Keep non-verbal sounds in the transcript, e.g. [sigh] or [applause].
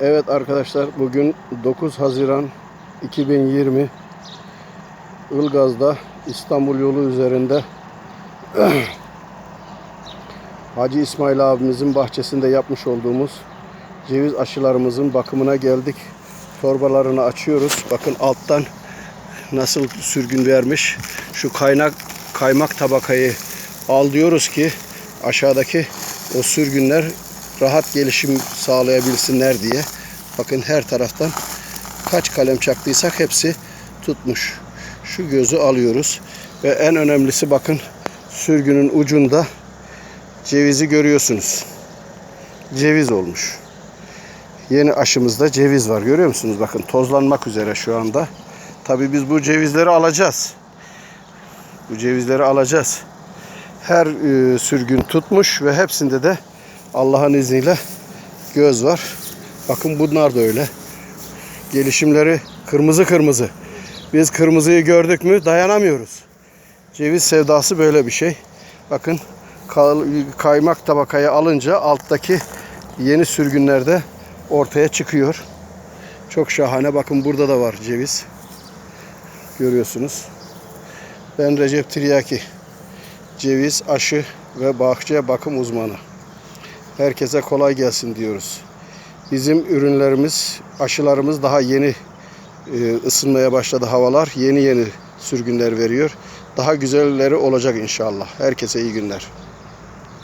Evet arkadaşlar bugün 9 Haziran 2020 Ilgaz'da İstanbul yolu üzerinde [clears throat] Hacı İsmail abimizin bahçesinde yapmış olduğumuz ceviz aşılarımızın bakımına geldik. Torbalarını açıyoruz. Bakın alttan nasıl sürgün vermiş. Şu kaynak kaymak tabakayı al diyoruz ki aşağıdaki o sürgünler rahat gelişim sağlayabilsinler diye. Bakın her taraftan kaç kalem çaktıysak hepsi tutmuş. Şu gözü alıyoruz ve en önemlisi bakın sürgünün ucunda cevizi görüyorsunuz. Ceviz olmuş. Yeni aşımızda ceviz var. Görüyor musunuz? Bakın tozlanmak üzere şu anda. Tabii biz bu cevizleri alacağız. Bu cevizleri alacağız. Her e, sürgün tutmuş ve hepsinde de Allah'ın izniyle göz var. Bakın bunlar da öyle. Gelişimleri kırmızı kırmızı. Biz kırmızıyı gördük mü dayanamıyoruz. Ceviz sevdası böyle bir şey. Bakın kaymak tabakayı alınca alttaki yeni sürgünler de ortaya çıkıyor. Çok şahane. Bakın burada da var ceviz. Görüyorsunuz. Ben Recep Tiryaki. Ceviz, aşı ve bahçe bakım uzmanı. Herkese kolay gelsin diyoruz. Bizim ürünlerimiz, aşılarımız daha yeni e, ısınmaya başladı havalar. Yeni yeni sürgünler veriyor. Daha güzelleri olacak inşallah. Herkese iyi günler.